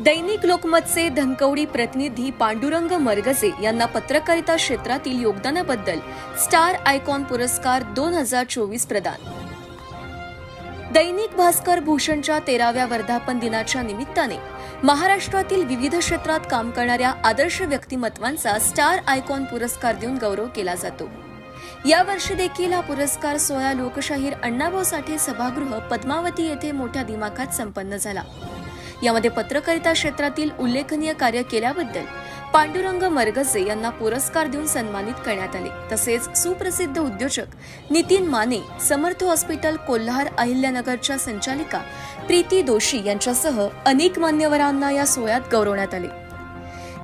दैनिक लोकमतचे धनकवडी प्रतिनिधी पांडुरंग मरगजे यांना पत्रकारिता क्षेत्रातील योगदानाबद्दल स्टार आयकॉन पुरस्कार दोन हजार चोवीस प्रदान. दैनिक भास्कर भूषणच्या तेराव्या वर्धापन दिनाच्या निमित्ताने महाराष्ट्रातील विविध क्षेत्रात काम करणाऱ्या आदर्श व्यक्तिमत्वांचा स्टार आयकॉन पुरस्कार देऊन गौरव केला जातो. यावर्षी देखील हा पुरस्कार सोळा लोकशाहीर अण्णाभाऊ साठे सभागृह पद्मावती येथे मोठ्या दिमाखात संपन्न झाला. यामध्ये पत्रकारिता क्षेत्रातील उल्लेखनीय कार्य केल्याबद्दल पांडुरंग मरगजे यांना पुरस्कार देऊन सन्मानित करण्यात आले. तसेच सुप्रसिद्ध उद्योजक नितीन माने समर्थ हॉस्पिटल कोल्हार अहिल्यानगरच्या संचालिका प्रीती दोशी यांच्यासह अनेक मान्यवरांना या सोहळ्यात गौरवण्यात आले.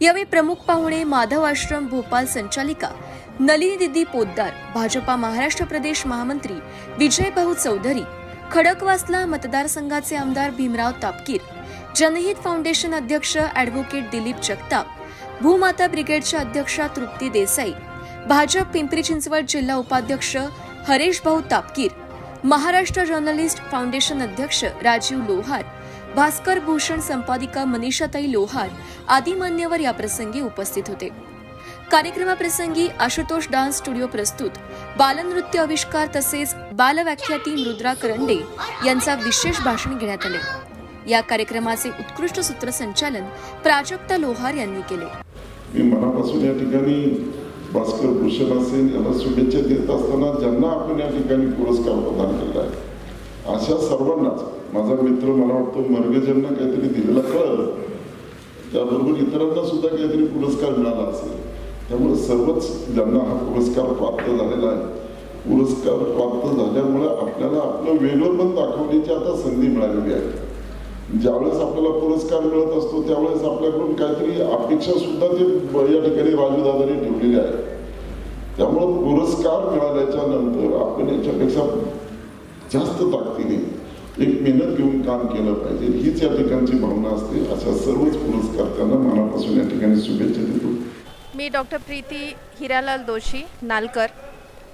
यावेळी प्रमुख पाहुणे माधव आश्रम भोपाल संचालिका नलिनी दिदी पोद्दार भाजपा महाराष्ट्र प्रदेश महामंत्री विजयभाऊ चौधरी खडकवासला मतदारसंघाचे आमदार भीमराव तापकीर जनहित फाउंडेशन अध्यक्ष ॲडव्होकेट दिलीप जगताप भूमाता ब्रिगेडच्या अध्यक्षा तृप्ती देसाई भाजप पिंपरी चिंचवड जिल्हा उपाध्यक्ष हरेश भाऊ तापकीर महाराष्ट्र जर्नलिस्ट फाउंडेशन अध्यक्ष राजीव लोहार भास्कर भूषण संपादिका मनीषाताई लोहार आदी मान्यवर याप्रसंगी उपस्थित होते. कार्यक्रमाप्रसंगी आशुतोष डान्स स्टुडिओ प्रस्तुत बालनृत्य आविष्कार तसेच बालव्याख्याती मृद्रा करंडे यांचा विशेष भाषण घेण्यात आले. या कार्यक्रमाचे उत्कृष्ट सूत्रसंचालन प्राजक्ता लोहार यांनी केले. मी मनापासून या ठिकाणी भास्कर भूषण असेल यांना शुभेच्छा देत असताना ज्यांना आपण या ठिकाणी पुरस्कार प्रदान केला आहे अशा सर्वांनाच माझा मित्र मला वाटतं मर्गजांना काहीतरी दिलेला कळलं त्याबरोबर इतरांना सुद्धा काहीतरी पुरस्कार मिळाला असेल. त्यामुळे सर्वच ज्यांना हा पुरस्कार प्राप्त झालेला आहे पुरस्कार प्राप्त झाल्यामुळे आपल्याला आपलं वेगळं पण दाखवण्याची आता संधी मिळालेली आहे. ज्यावेळेस आपल्याला पुरस्कार मिळत असतो त्यावेळेस आपल्याकडून काहीतरी अपेक्षा सुद्धा ते या ठिकाणी राजूदादांनी ठेवलेली आहे. त्यामुळं पुरस्कार मिळाल्याच्या नंतर आपण याच्यापेक्षा जास्त ताकदीने एक मेहनत घेऊन काम केलं पाहिजे. हीच या ठिकाणची भावना असते. अशा सर्वच पुरस्कर्त्यांना मनापासून या ठिकाणी शुभेच्छा देतो. मी डॉक्टर प्रीती हिरालाल दोशी नालकर.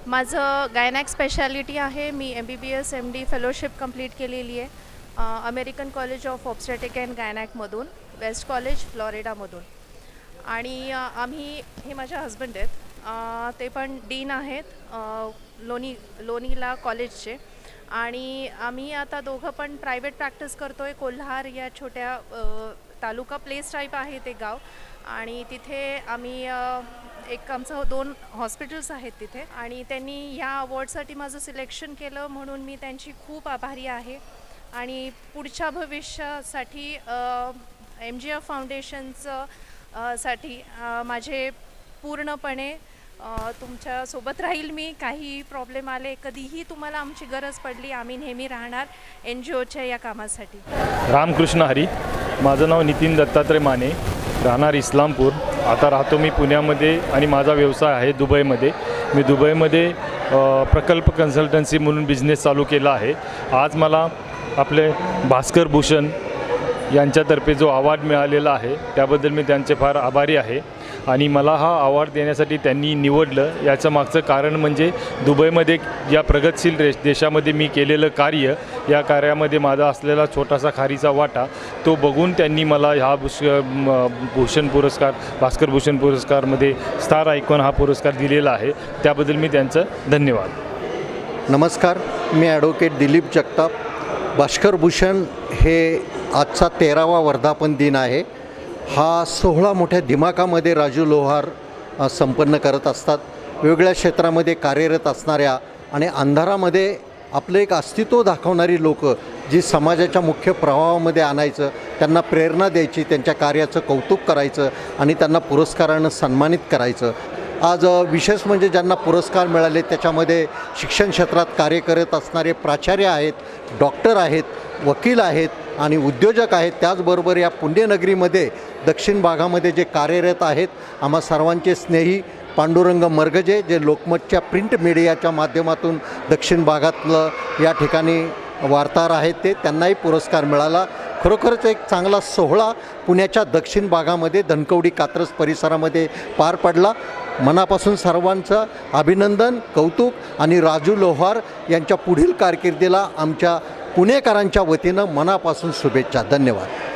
माझं गायनॅक स्पेशालिटी आहे. मी M B B S M D fellowship complete केलेली आहे. American college of obstetric and गायनॅकमधून west college फ्लॉरिडामधून. आणि आम्ही हे माझे हस्बंड आहेत. ते पण डीन आहेत लोणी लोणीला कॉलेजचे. आणि आम्ही आता दोघं पण प्रायव्हेट प्रॅक्टिस करतो आहे कोल्हार या छोट्या तालुका प्लेस टाईप आहे ते गाव. आणि तिथे आम्ही एक आमचं दोन हॉस्पिटल्स आहेत तिथे. आणि त्यांनी ह्या अवॉर्डसाठी माझं सिलेक्शन केलं. म्हणून मी त्यांची खूप आभारी आहे. आणि पुढच्या भविष्यासाठी एम जी एफ फाउंडेशनचं साठी माझे पूर्णपणे तुमच्यासोबत राहील मी. काही प्रॉब्लेम आले कधीही तुम्हाला आमची गरज पडली आम्ही नेहमी राहणार एन जी ओच्या या कामासाठी. रामकृष्ण हरी. माझं नाव नितीन दत्तात्रय माने. राहणार इस्लामपूर. आता राहतो मी पुण्यामध्ये आणि माझा व्यवसाय आहे दुबईमध्ये. मी दुबईमध्ये प्रकल्प कन्सल्टन्सी म्हणून बिझनेस चालू केला आहे. आज मला आपले भास्कर भूषण यांच्यातर्फे जो अवॉर्ड मिळालेला आहे त्याबद्दल मी त्यांचे फार आभारी आहे. आणि मला हा अवॉर्ड देण्यासाठी त्यांनी निवडलं. याचं मागचं कारण म्हणजे दुबईमध्ये या प्रगतशील देश देशामध्ये मी केलेलं कार्य या कार्यामध्ये माझा असलेला छोटासा खारीचा वाटा तो बघून त्यांनी मला ह्या भूष भूषण पुरस्कार भास्कर भूषण पुरस्कारमध्ये स्टार आयकॉन हा पुरस्कार दिलेला आहे. त्याबद्दल मी त्यांचं धन्यवाद. नमस्कार मी ॲडव्होकेट दिलीप जगताप. भास्कर भूषण हे आजचा तेरावा वर्धापन दिन आहे. हा सोहळा मोठ्या दिमाकामध्ये राजू लोहार संपन्न करत असतात. वेगवेगळ्या क्षेत्रामध्ये कार्यरत असणाऱ्या आणि अंधारामध्ये आपलं एक अस्तित्व दाखवणारी लोक जी समाजाच्या मुख्य प्रवाहामध्ये आणायचं त्यांना प्रेरणा द्यायची त्यांच्या कार्याचं कौतुक करायचं आणि त्यांना पुरस्कारानं सन्मानित करायचं आज विशेष म्हणजे ज्यांना पुरस्कार मिळाले त्याच्यामध्ये शिक्षण क्षेत्रात कार्य करत असणारे प्राचार्य आहेत डॉक्टर आहेत वकील आहेत आणि उद्योजक आहेत. त्याचबरोबर या पुण्यनगरीमध्ये दक्षिण भागामध्ये जे कार्यरत आहेत आम्हा सर्वांचे स्नेही पांडुरंग मर्गजे जे लोकमतच्या प्रिंट मीडियाच्या माध्यमातून दक्षिण भागातलं या ठिकाणी वार्ताहर आहेत ते त्यांनाही पुरस्कार मिळाला. खरोखरच एक चांगला सोहळा पुण्याच्या दक्षिण भागामध्ये धनकवडी कात्रज परिसरामध्ये पार पडला. मनापासून सर्वांचं अभिनंदन कौतुक आणि राजू लोहार यांच्या पुढील कारकिर्दीला आमच्या पुणेकरांच्या वतीनं मनापासून शुभेच्छा. धन्यवाद.